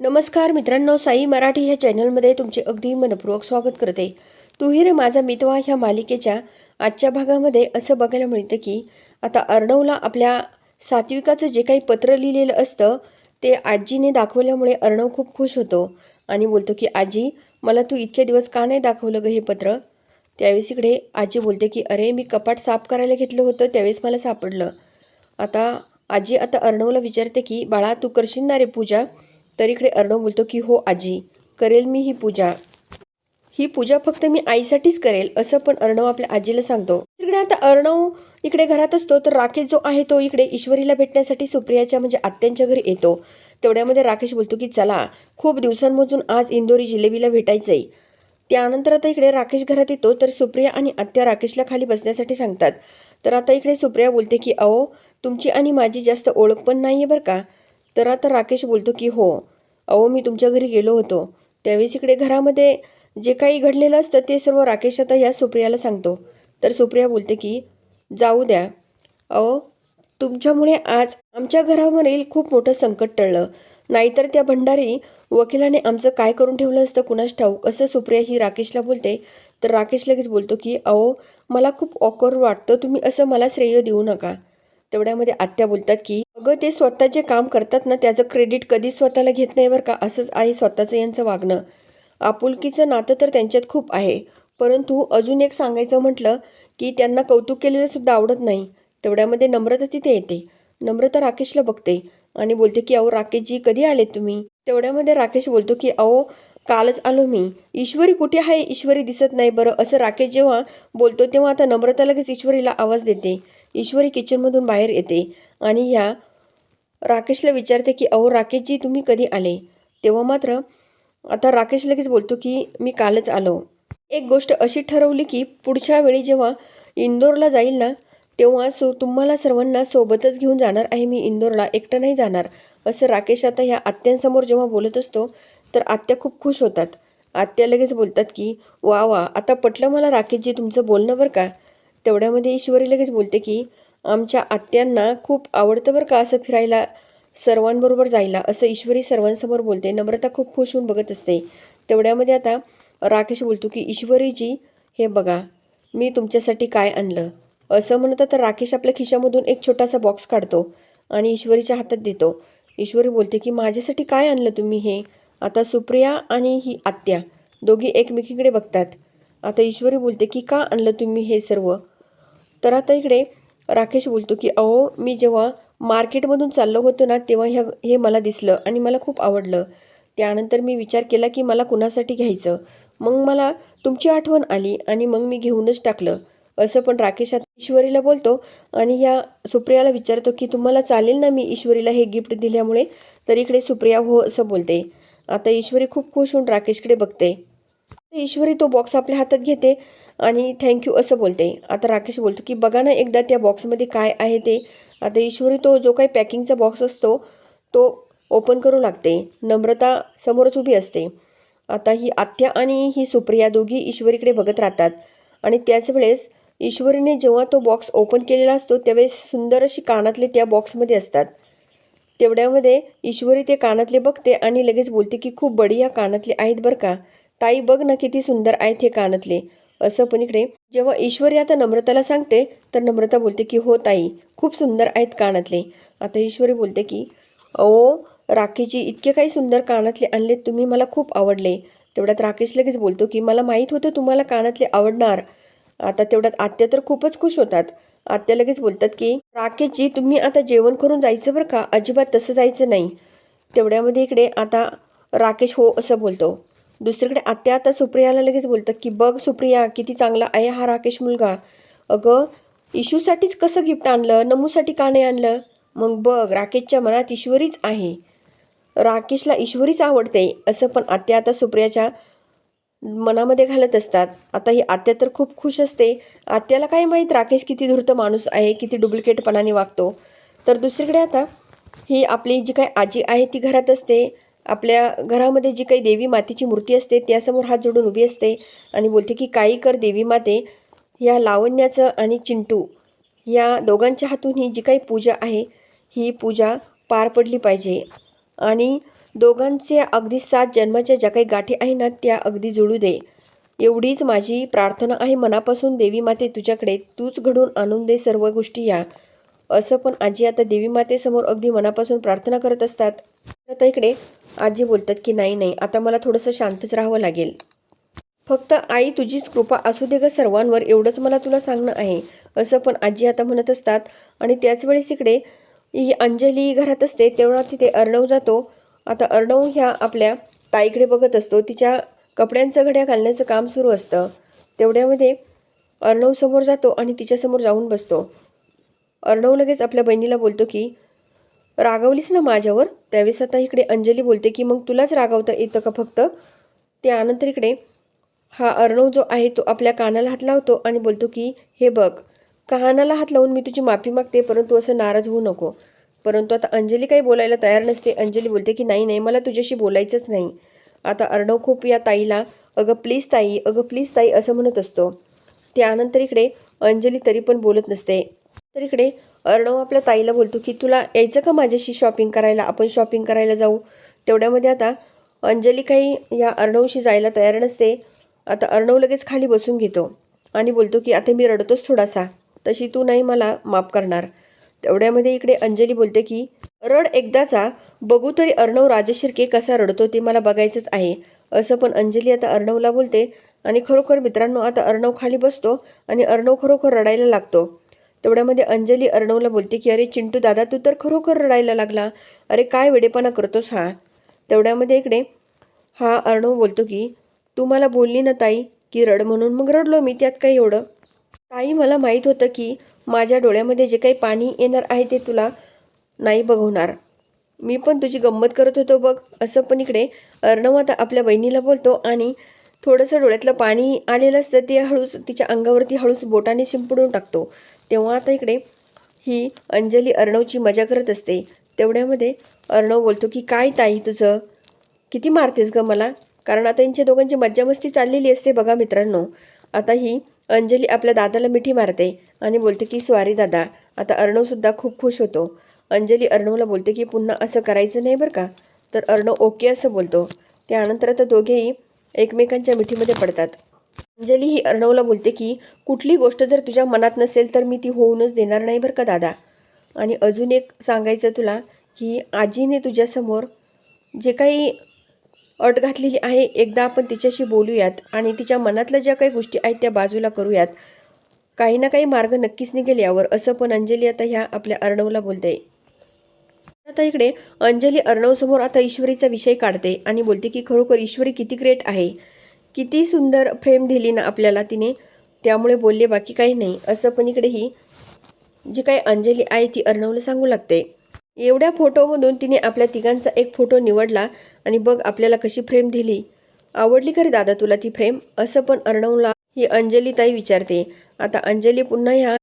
नमस्कार मित्रांनो साई मराठी ह्या चॅनलमध्ये तुमचे अगदी मनपूर्वक स्वागत करते. तूही रे माझा मितवा ह्या मालिकेच्या आजच्या भागामध्ये असं बघायला मिळतं की आता अर्णवला आपल्या सात्विकाचं जे काही पत्र लिहिलेलं असतं ते आजीने दाखवल्यामुळे अर्णव खूप खुश होतो आणि बोलतो की आजी मला तू इतके दिवस का नाही दाखवलं गं हे पत्र? त्यावेळेस इकडे आजी बोलते की अरे मी कपाट साफ करायला घेतलं होतं त्यावेळेस मला सापडलं. आता आजी आता अर्णवला विचारते की बाळा तू करशील ना रे पूजा? तर इकडे अर्णव बोलतो की हो आजी करेल मी ही पूजा. ही पूजा फक्त मी आईसाठीच करेल असं पण अर्णव आपल्या आजीला सांगतो. इकडे आता अर्णव इकडे घरात असतो तर राकेश जो आहे तो इकडे ईश्वरीला भेटण्यासाठी सुप्रियाच्या म्हणजे आत्यांच्या घरी येतो. तेवढ्यामध्ये राकेश बोलतो की चला खूप दिवसांमधून आज इंदोरी जिलेबीला भेटायचं आहे त्यानंतर आता इकडे राकेश घरात येतो तर सुप्रिया आणि आत्या राकेशला खाली बसण्यासाठी सांगतात. तर आता इकडे सुप्रिया बोलते की अहो तुमची आणि माझी जास्त ओळख पण नाही आहे बरं का? तर आता राकेश बोलतो की हो अहो मी तुमच्या घरी गेलो होतो. त्यावेळेस इकडे घरामध्ये जे काही घडलेलं असतं ते सर्व राकेश आता या सुप्रियाला सांगतो. तर सुप्रिया बोलते की जाऊ द्या. अहो तुमच्यामुळे आज आमच्या घरावरील खूप मोठं संकट टळलं. नाहीतर त्या भंडारी वकिलाने आमचं काय करून ठेवलं असतं कुणास ठाऊक? असं सुप्रिया ही राकेशला बोलते. तर राकेश लगेच बोलतो की अहो मला खूप ऑकवर्ड वाटतं. तुम्ही असं मला श्रेय देऊ नका. तेवढ्यामध्ये आत्या बोलतात की अगं ते स्वतः जे काम करतात ना त्याचं क्रेडिट कधीच स्वतःला घेत नाही बरं का? असंच आहे स्वतःचं यांचं वागणं. आपुलकीचं नातं तर त्यांच्यात खूप आहे. परंतु अजून एक सांगायचं म्हटलं की त्यांना कौतुक केलेलं सुद्धा आवडत नाही. तेवढ्यामध्ये नम्रता तिथे येते. नम्रता राकेशला बघते आणि बोलते की अहो राकेशजी कधी आले तुम्ही? तेवढ्यामध्ये राकेश बोलतो की अहो कालच आलो मी. ईश्वरी कुठे आहे? ईश्वरी दिसत नाही बरं. असं राकेश जेव्हा बोलतो तेव्हा आता नम्रता लगेच ईश्वरीला आवाज देते. ईश्वरी किचनमधून बाहेर येते. आणि ह्या राकेशला विचारते की अहो राकेशजी तुम्ही कधी आले? तेव्हा मात्र आता राकेश लगेच बोलतो की मी कालच आलो. एक गोष्ट अशी ठरवली की पुढच्या वेळी जेव्हा इंदोरला जाईल ना तेव्हा सो तुम्हाला सर्वांना सोबतच घेऊन जाणार आहे मी इंदोरला एकटं नाही जाणार असं राकेश आता ह्या आत्यांसमोर जेव्हा बोलत असतो तर आत्या खूप खुश होतात. आत्या लगेच बोलतात की वा वा आता पटलं मला राकेशजी तुमचं बोलणं बरं का? तेवढ्यामध्ये ईश्वरी लगेच बोलते की आमच्या आत्यांना खूप आवडतं बरं का असं फिरायला सर्वांबरोबर जायला असं ईश्वरी सर्वांसमोर बोलते. नम्रता खूप खुश होऊन बघत असते. तेवढ्यामध्ये आता राकेश बोलतो की ईश्वरीजी हे बघा मी तुमच्यासाठी काय आणलं? असं म्हणतं तर राकेश आपल्या खिशामधून एक छोटासा बॉक्स काढतो आणि ईश्वरीच्या हातात देतो. ईश्वरी बोलते की माझ्यासाठी काय आणलं तुम्ही हे? आता सुप्रिया आणि ही आत्या दोघी एकमेकीकडे बघतात. आता ईश्वरी बोलते की का आणलं तुम्ही हे सर्व? तर आता इकडे राकेश बोलतो की अहो मी जेव्हा मार्केटमधून चाललो होतो ना तेव्हा ह्या हे मला दिसलं आणि मला खूप आवडलं. त्यानंतर मी विचार केला की मला कुणासाठी घ्यायचं? मग मला तुमची आठवण आली आणि मग मी घेऊनच टाकलं. असं पण राकेश आता ईश्वरीला बोलतो आणि ह्या सुप्रियाला विचारतो की तुम्हाला चालेल ना मी ईश्वरीला हे गिफ्ट दिल्यामुळे? तर इकडे सुप्रिया हो असं बोलते. आता ईश्वरी खूप खुश होऊन राकेशकडे बघते. ईश्वरी तो बॉक्स आपल्या हातात घेते आणि थँक्यू असं बोलते. आता राकेश बोलतो की बघा ना एकदा त्या बॉक्समध्ये काय आहे ते. आता ईश्वरी तो जो काही पॅकिंगचा बॉक्स असतो तो ओपन करू लागते. नम्रता समोरच उभी असते. आता ही आत्या आणि ही सुप्रिया दोघी ईश्वरीकडे बघत राहतात. आणि त्याच वेळेस ईश्वरीने जेव्हा तो बॉक्स ओपन केलेला असतो त्यावेळेस सुंदर अशी कानातले त्या बॉक्समध्ये असतात. तेवढ्यामध्ये ईश्वरी ते कानातले बघते आणि लगेच बोलते की खूप बढिया कानातले आहेत बरं का. ताई बघ ना किती सुंदर आहेत हे कानातले. असं पण इकडे जेव्हा ईश्वरी आता नम्रताला सांगते तर नम्रता बोलते की हो ताई खूप सुंदर आहेत कानातले. आता ईश्वरी बोलते की ओ राखीची इतके काही सुंदर कानातले आणले तुम्ही मला खूप आवडले. तेवढ्यात राकेश लगेच बोलतो की मला माहीत होतं तुम्हाला कानातले आवडणार. आता तेवढ्यात आत्या तर खूपच खुश होतात. आत्या लगेच बोलतात की राकेशजी तुम्ही आता जेवण करून जायचं बरं का? अजिबात तसं जायचं नाही. तेवढ्यामध्ये इकडे आता राकेश हो असं बोलतो. दुसरीकडे आत्या आता सुप्रियाला लगेच बोलतात की बघ सुप्रिया किती चांगला आहे हा राकेश मुलगा. अगं इशूसाठीच कसं गिफ्ट आणलं? नमूसाठी का नाही आणलं? मग बघ राकेशच्या मनात ईश्वरीच आहे. राकेशला ईश्वरीच आवडते असं पण आत्या आता सुप्रियाच्या मनामध्ये घालत असतात. आता ही आत्या तर खूप खुश असते. आत्याला काय माहीत राकेश किती धूर्त माणूस आहे किती डुप्लिकेटपणाने वागतो. तर दुसरीकडे आता ही आपली जी काही आजी आहे ती घरात असते. आपल्या घरामध्ये जी काही देवी मातेची मूर्ती असते त्यासमोर हात जोडून उभी असते आणि बोलते की काही कर देवी माते या लावण्याचं आणि चिंटू या दोघांच्या हातून ही जी काही पूजा आहे ही पूजा पार पडली पाहिजे. आणि दोघांचे अगदी सात जन्माच्या ज्या काही गाठी आहे ना त्या अगदी जुळू दे. एवढीच माझी प्रार्थना आहे मनापासून देवी माते तुझ्याकडे तूच घडून आणून दे सर्व गोष्टी या. असं पण आजी आता देवी मातेसमोर अगदी मनापासून प्रार्थना करत असतात. आता इकडे आजी बोलतात की नाही नाही आता मला थोडंसं शांतच राहावं लागेल. फक्त आई तुझीच कृपा असू दे ग सर्वांवर एवढंच मला तुला सांगणं आहे. असं पण आजी आता म्हणत असतात. आणि त्याच वेळेस इकडे ही अंजली घरात असते तेवढा तिथे अर्णव जातो. आता अर्णव ह्या आपल्या ताईकडे बघत असतो. तिच्या कपड्यांचं घड्या घालण्याचं काम सुरू असतं. तेवढ्यामध्ये अर्णव समोर जातो आणि तिच्यासमोर जाऊन बसतो. अर्णव लगेच आपल्या बहिणीला बोलतो की रागवलीस ना माझ्यावर? त्यावेळेस आता इकडे अंजली बोलते की मग तुलाच रागवता येतं का फक्त? त्यानंतर इकडे हा अर्णव जो आहे तो आपल्या कानाला हात लावतो आणि बोलतो की हे बघ कानाला हात लावून मी तुझी माफी मागते परंतु असं नाराज होऊ नको. परंतु आता अंजली काही बोलायला तयार नसते. अंजली बोलते की नाही नाही मला तुझ्याशी बोलायचंच नाही. आता अर्णव खूप या ताईला अगं प्लीज ताई अगं प्लीज ताई असं म्हणत असतो. त्यानंतर इकडे अंजली तरी पण बोलत नसते. तर इकडे अर्णव आपल्या ताईला बोलतो की तुला यायचं का माझ्याशी शॉपिंग करायला? आपण शॉपिंग करायला जाऊ. तेवढ्यामध्ये आता अंजली काही या अर्णवशी जायला तयार नसते. आता अर्णव लगेच खाली बसून घेतो आणि बोलतो की आता मी रडतोच थोडासा. तशी तू नाही मला माफ करणार. तेवढ्यामध्ये इकडे अंजली बोलते की रड एकदाचा. बघू तरी अर्णव राजशिर्के कसा रडतो ते मला बघायचंच आहे. असं पण अंजली आता अर्णवला बोलते. आणि खरोखर मित्रांनो आता अर्णव खाली बसतो आणि अर्णव खरोखर रडायला लागतो. तेवढ्यामध्ये अंजली अर्णवला बोलते की अरे चिंटू दादा तू तर खरोखर रडायला लागला. अरे काय वेडेपणा करतोस हा? तेवढ्यामध्ये इकडे हा अर्णव बोलतो की तू मला बोलली ना ताई की रड म्हणून मग रडलो मी त्यात काही एवढं? ताई मला माहीत होतं की माझ्या डोळ्यामध्ये जे काही पाणी येणार आहे ते तुला नाही बघवणार. मी पण तुझी गंमत करत होतो बघ. असं पण इकडे अर्णव आता आपल्या बहिणीला बोलतो आणि थोडंसं डोळ्यातलं पाणी आलेलं असतं ते हळूच तिच्या अंगावरती हळूच बोटाने शिंपडून टाकतो. तेव्हा आता इकडे ही अंजली अर्णवची मजा करत असते. तेवढ्यामध्ये अर्णव बोलतो की काय ताई तुझं? किती मारतेस ग मला? कारण आता यांच्या दोघांची मज्जा मस्ती चाललेली असते बघा मित्रांनो. आता ही अंजली आपल्या दादाला मिठी मारते आणि बोलते की स्वारी दादा आता अर्णवसुद्धा खूप खुश होतो. अंजली अर्णवला बोलते की पुन्हा असं करायचं नाही बरं का? तर अर्णव ओके असं बोलतो. त्यानंतर आता दोघेही एकमेकांच्या मिठीमध्ये पडतात. अंजली ही अर्णवला बोलते की कुठली गोष्ट जर तुझ्या मनात नसेल तर मी ती होऊनच देणार नाही बरं का दादा? आणि अजून एक सांगायचं तुला की आजीने तुझ्यासमोर जे काही अट घातलेली आहे एकदा आपण तिच्याशी बोलूयात आणि तिच्या मनातल्या ज्या काही गोष्टी आहेत त्या बाजूला करूयात. काही ना काही मार्ग नक्कीच निघेल यावर असं पण अंजली आता ह्या आपल्या अर्णवला बोलते. आता इकडे अंजली अर्णवसमोर आता ईश्वरीचा विषय काढते आणि बोलते की खरोखर ईश्वरी किती ग्रेट आहे? किती सुंदर फ्रेम दिली ना आपल्याला तिने त्यामुळे बोलले बाकी काही नाही. असं पण इकडे ही जी काही अंजली आहे ती अर्णवला सांगू लागते. एवढ्या फोटोमधून तिने आपल्या तिघांचा एक फोटो निवडला आणि बघ आपल्याला कशी फ्रेम दिली. आवडली खरी दादा तुला ती फ्रेम? असं पण अर्णवला ही अंजली ताई विचारते. आता अंजली पुन्हा ह्या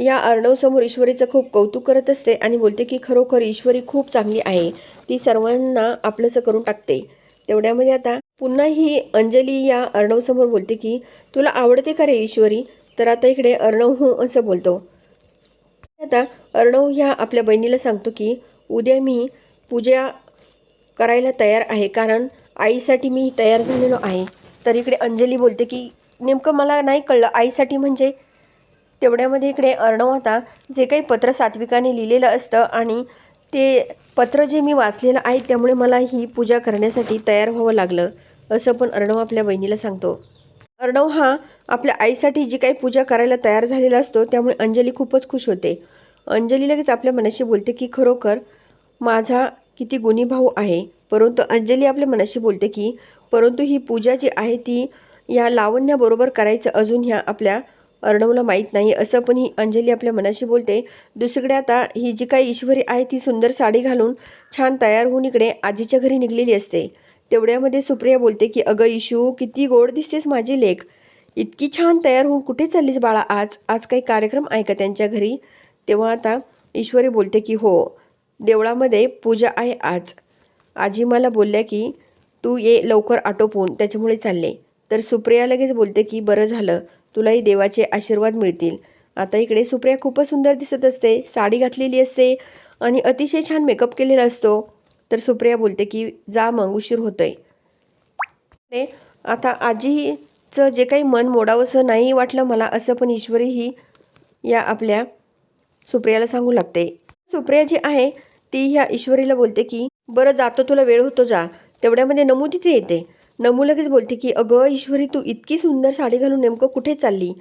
या अर्णवसमोर ईश्वरीचं खूप कौतुक करत असते आणि बोलते की खरोखर ईश्वरी खूप चांगली आहे. ती सर्वांना आपलंसं करून टाकते. तेवढ्यामध्ये आता पुन्हा ही अंजली या अर्णवसमोर बोलते की तुला आवडते का रे ईश्वरी? तर आता इकडे अर्णव हो असं बोलतो. आता अर्णव ह्या आपल्या बहिणीला सांगतो की उद्या मी पूजा करायला तयार आहे कारण आईसाठी मी तयार झालेलो आहे. तर इकडे अंजली बोलते की नेमकं मला नाही कळलं आईसाठी म्हणजे? तेवढ्यामध्ये इकडे अर्णव आता जे काही पत्र सात्विकाने लिहिलेलं असतं आणि ते पत्र जे मी वाचलेलं आहे त्यामुळे मला ही पूजा करण्यासाठी तयार व्हावं लागलं. असं पण अर्णव आपल्या बहिणीला सांगतो. अर्णव हा आपल्या आईसाठी जी काही पूजा करायला तयार झालेला असतो त्यामुळे अंजली खूपच खुश होते. अंजली लगेच आपल्या मनाशी बोलते की खरोखर माझा किती गुणी भाऊ आहे. परंतु अंजली आपल्या मनाशी बोलते की परंतु ही पूजा जी आहे ती या लावण्याबरोबर करायचं अजून ह्या आपल्या अर्णवला माहीत नाही. असं पण ही अंजली आपल्या मनाशी बोलते. दुसरीकडे आता ही जी काही ईश्वरी आहे ती सुंदर साडी घालून छान तयार होऊन इकडे आजीच्या घरी निघलेली असते. तेवढ्यामध्ये सुप्रिया बोलते की अगं इशू किती गोड दिसतेस माझी लेख. इतकी छान तयार होऊन कुठे चाललीस बाळा आज? आज काही कार्यक्रम आहे का त्यांच्या घरी? तेव्हा आता ईश्वरी बोलते की हो देवळामध्ये पूजा आहे आज. आजी मला बोलल्या की तू ये लवकर आटोपून त्याच्यामुळे चालले. तर सुप्रिया लगेच बोलते की बरं झालं तुलाही देवाचे आशीर्वाद मिळतील. आता इकडे सुप्रिया खूपच सुंदर दिसत असते साडी घातलेली असते आणि अतिशय छान मेकअप केलेला असतो. तर सुप्रिया बोलते की जा मग उशीर होतोय. आता आजीचं जे काही मन मोडावंसं नाही वाटलं मला असं पण ईश्वरी ही या आपल्या सुप्रियाला सांगू लागते. सुप्रिया जी आहे ती ह्या ईश्वरीला बोलते की बरं जातो तुला वेळ होतो जा. तेवढ्यामध्ये नमू तिथे येते. नमू लगेच बोलते की अगं ईश्वरी तू इतकी सुंदर साडी घालून नेमकं कुठे चालली?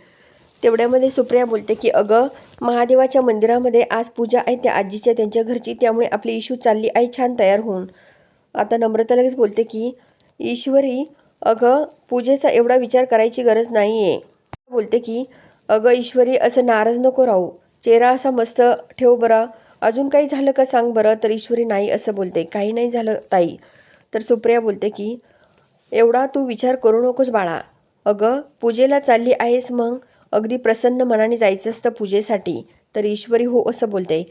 तेवढ्यामध्ये सुप्रिया बोलते की अगं महादेवाच्या मंदिरामध्ये आज पूजा आहे त्या आजीच्या त्यांच्या घरची त्यामुळे आपली इशू चालली आहे छान तयार होऊन. आता नम्रता लगेच बोलते की ईश्वरी अगं पूजेचा एवढा विचार करायची गरज नाही आहे बोलते की अगं ईश्वरी असं नाराज नको राहू. चेहरा असा मस्त ठेव बरं. अजून काही झालं का सांग बरं तर ईश्वरी नाही असं बोलते. काही नाही झालं ताई. तर सुप्रिया बोलते की एवढा तू विचार करू नकोस बाळा. अगं पूजेला चालली आहेस मग? अगदी प्रसन्न मनाने जायचं असतं पूजेसाठी. तर ईश्वरी हो असं बोलते.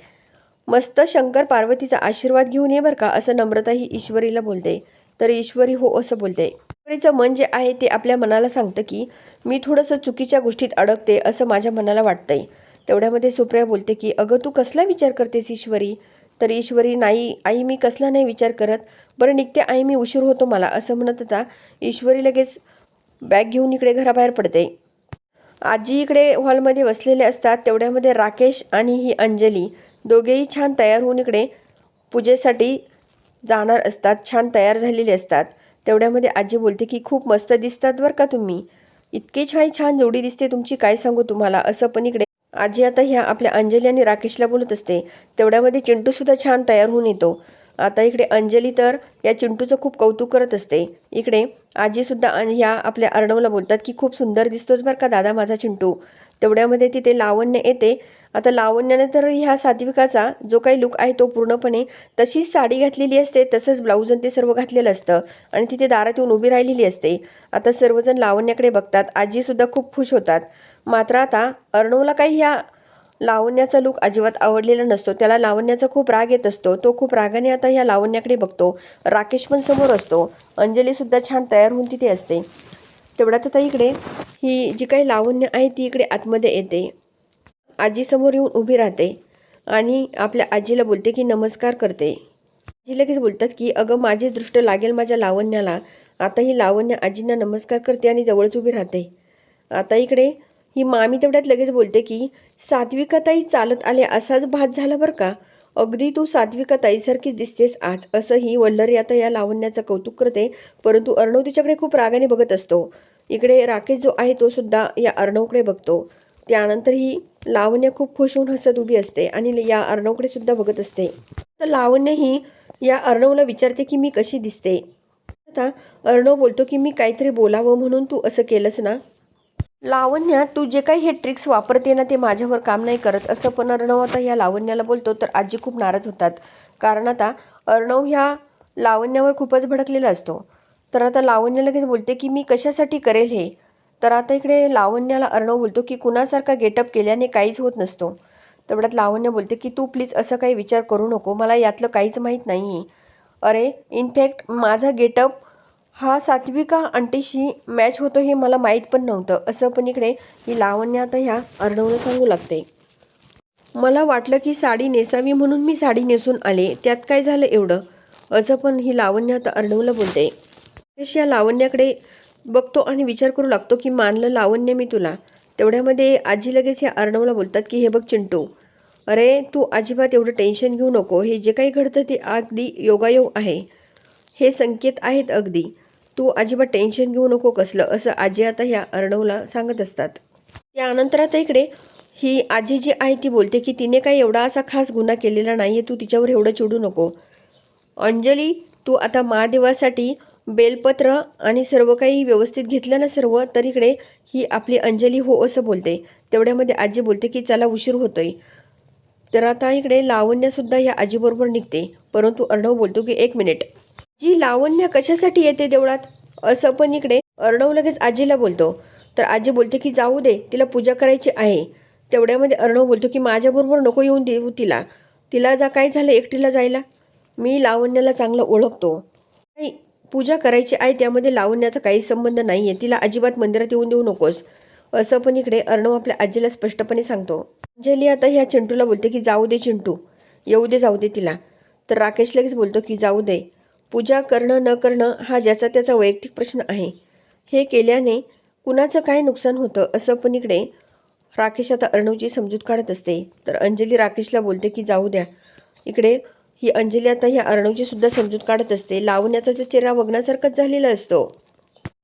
मस्त शंकर पार्वतीचा आशीर्वाद घेऊन ये बरं का असं नम्रता ही ईश्वरीला बोलते. तर ईश्वरी हो असं बोलते. ईश्वरीचं मन जे आहे ते आपल्या मनाला सांगतं की मी थोडंसं चुकीच्या गोष्टीत अडकते असं माझ्या मनाला वाटतंय. तेवढ्यामध्ये सुप्रिया बोलते की अगं तू कसला विचार करतेस ईश्वरी? तर ईश्वरी नाही आई मी कसला नाही विचार करत. बरं निघते आई मी उशीर होतो मला असं म्हणत होता. ईश्वरी लगेच बॅग घेऊन इकडे घराबाहेर पडते. आजी इकडे हॉलमध्ये बसलेले असतात. तेवढ्यामध्ये राकेश आणि ही अंजली दोघेही छान तयार होऊन इकडे पूजेसाठी जाणार असतात. छान तयार झालेले असतात. तेवढ्यामध्ये आजी बोलते की खूप मस्त दिसतात बरं का तुम्ही. इतकी छान छान जोडी दिसते तुमची. काय सांगू तुम्हाला? असं पण इकडे आजी आता ह्या आपल्या अंजली आणि राकेशला बोलत असते. तेवढ्यामध्ये चिंटूसुद्धा छान तयार होऊन येतो. आता इकडे अंजली तर या चिंटूचं खूप कौतुक करत असते. इकडे आजीसुद्धा ह्या आपल्या अर्णवला बोलतात की खूप सुंदर दिसतोच बरं का दादा माझा चिंटू. तेवढ्यामध्ये तिथे लावण्य येते. आता लावण्याने तर ह्या सात्विकाचा जो काही लुक आहे तो पूर्णपणे तशीच साडी घातलेली असते तसंच ब्लाऊज आणि ते सर्व घातलेलं असतं आणि तिथे दारात येऊन उभी राहिलेली असते. आता सर्वजण लावण्याकडे बघतात. आजीसुद्धा खूप खुश होतात. मात्र आता अर्णवला काही ह्या लावण्याचा लुक अजिबात आवडलेला नसतो. त्याला लावण्याचा खूप राग येत असतो. तो खूप रागाने आता ह्या लावण्याकडे बघतो. राकेश पण समोर असतो. अंजलीसुद्धा छान तयार होऊन तिथे असते. तेवढ्यात आता इकडे ही जी काही लावण्य आहे ती इकडे आतमध्ये येते. आजीसमोर येऊन उभी राहते आणि आपल्या आजीला बोलते की नमस्कार करते. आजी लगेच बोलतात की अगं माझी दृष्ट लागेल माझ्या लावण्याला. आता ही लावण्य आजींना नमस्कार करते आणि जवळच उभी राहते. आता इकडे ही मामी तेवढ्यात लगेच बोलते की सात्विकाताई चालत आले असाच भात झाला बरं का? अगदी तू सात्विकाताईसारखीच दिसतेस आज. असंही वल्लरी आता या लावण्याचं कौतुक करते परंतु अर्णव तिच्याकडे खूप रागाने बघत असतो. इकडे राकेश जो आहे तो सुद्धा या अर्णवकडे बघतो. त्यानंतर ही लावण्य खूप खुश होऊन हसत उभी असते आणि या अर्णवकडे सुद्धा बघत असते. तर लावण्य ही या अर्णवला विचारते की मी कशी दिसते? आता अर्णव बोलतो की मी काहीतरी बोलावं म्हणून तू असं केलंस ना? लावण्या तू जे काही हे ट्रिक्स वापरते ना ते माझ्यावर काम नाही करत. असं पण अर्णव आता ह्या लावण्याला बोलतो तर आजी खूप नाराज होतात. कारण आता अर्णव ह्या लावण्यावर खूपच भडकलेला असतो. तर आता लावण्य लगेच बोलते की मी कशासाठी करेल हे? तर आता इकडे लावण्याला अर्णव बोलतो की कुणासारखा गेटअप केल्याने काहीच होत नसतो. तेवढ्यात लावण्य बोलते की तू प्लीज असं काही विचार करू नको. मला यातलं काहीच माहीत नाही आहे अरे इनफॅक्ट माझा गेटअप हा सात्विका आंटीशी मॅच होतो हे मला माहीत पण नव्हतं. असं पण इकडे ही लावण्य आता ह्या अर्णवला सांगू लागते. मला वाटलं की साडी नेसावी म्हणून मी साडी नेसून आले. त्यात काय झालं एवढं? असं पण ही लावण्य आता अर्णवला बोलते. तशी या लावण्याकडे बघतो आणि विचार करू लागतो की मानलं लावण्य मी तुला. तेवढ्यामध्ये आजी लगेच या अर्णवला बोलतात की हे बघ चिंटू. अरे तू अजिबात एवढं टेन्शन घेऊ नको. हे जे काही घडतं ते अगदी योगायोग आहे. हे संकेत आहेत अगदी. तू अजिबात टेन्शन घेऊ नको कसलं असं आजी आता ह्या अर्णवला सांगत असतात. त्यानंतर आता इकडे ही आजी जी आहे ती बोलते की तिने काही एवढा असा खास गुन्हा केलेला नाही आहे तू तिच्यावर एवढं चिडू नको. अंजली तू आता महादेवासाठी बेलपत्र आणि सर्व काही व्यवस्थित घेतलं ना सर्व तर इकडे ही आपली अंजली हो असं बोलते. तेवढ्यामध्ये आजी बोलते की चला उशीर होतोय. तर आता इकडे लावण्यसुद्धा या आजीबरोबर निघते. परंतु अर्णव बोलतो की एक मिनिट जी लावण्य कशासाठी येते देवळात? असं पण इकडे अर्णव लगेच आजीला बोलतो. तर आजी बोलते की जाऊ दे तिला पूजा करायची आहे. तेवढ्यामध्ये अर्णव बोलतो की माझ्याबरोबर नको येऊन देऊ तिला. तिला जा काय झालं एकटीला जायला? मी लावण्याला चांगलं ओळखतो. नाही पूजा करायची आहे त्यामध्ये लावण्याचा काही संबंध नाही आहे तिला अजिबात मंदिरात येऊन देऊ नकोस. असं पण इकडे अर्णव आपल्या आजीला स्पष्टपणे सांगतो. अंजली आता ह्या चिंटूला बोलते की जाऊ दे चिंटू. येऊ दे जाऊ दे तिला. तर राकेश लगेच बोलतो की जाऊ दे. पूजा करणं न करणं हा ज्याचा त्याचा वैयक्तिक प्रश्न आहे. हे केल्याने कुणाचं काय नुकसान होतं असं पण इकडे राकेश आता अर्णवची समजूत काढत असते. तर अंजली राकेशला बोलते की जाऊ द्या. इकडे ही अंजली आता ह्या अर्णवची सुद्धा समजूत काढत असते. लावण्याचा तर चेहरा बघण्यासारखाच झालेला असतो.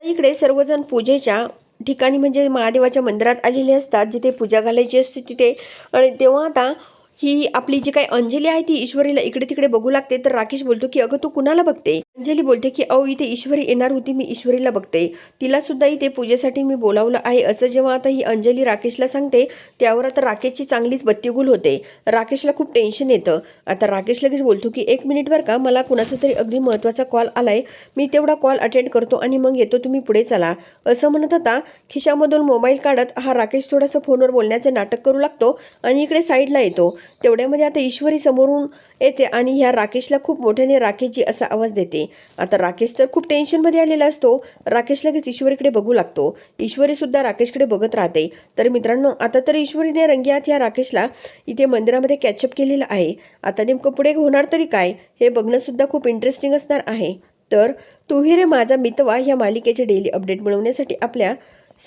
इकडे सर्वजण पूजेच्या ठिकाणी म्हणजे महादेवाच्या मंदिरात आलेले असतात जिथे पूजा घालायची असते तिथे. आणि तेव्हा आता ही आपली जी काही अंजली आहे ती ईश्वरीला इकडे तिकडे बघू लागते. तर राकेश बोलतो की अगं तू कुणाला बघते? अंजली बोलते की अहो इथे ईश्वरी येणार होती मी ईश्वरीला बघते. तिला सुद्धा इथे पूजेसाठी मी बोलावलं आहे. असं जेव्हा आता ही अंजली राकेशला सांगते त्यावर आता राकेशची चांगलीच बत्तीगुल होते. राकेशला खूप टेन्शन येतं. आता राकेश लगेच बोलतो की एक मिनिटवर का मला कुणाचा तरी अगदी महत्त्वाचा कॉल आलाय. मी तेवढा कॉल अटेंड करतो आणि मग येतो तुम्ही पुढे चला. असं म्हणत होता खिशामधून मोबाईल काढत हा राकेश थोडंसं फोनवर बोलण्याचं नाटक करू लागतो आणि इकडे साईडला येतो. तेवढ्यामध्ये आता ईश्वरी समोरून येते आणि ह्या राकेशला खूप मोठ्याने राकेशजी असा आवाज देते. आता राकेश तर खूप टेन्शनमध्ये आलेला असतो. राकेश लगेच ईश्वरीकडे बघू लागतो. ईश्वरीसुद्धा राकेशकडे बघत राहते. तर मित्रांनो आता तर ईश्वरीने रंगियात ह्या राकेशला इथे मंदिरामध्ये कॅचअप केलेलं आहे. आता नेमकं पुढे होणार तरी काय हे बघणंसुद्धा खूप इंटरेस्टिंग असणार आहे. तर तू ही रे माझा मितवा ह्या मालिकेचे डेली अपडेट मिळवण्यासाठी आपल्या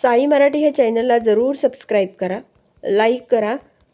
साई मराठी ह्या चॅनलला जरूर सबस्क्राईब करा लाईक करा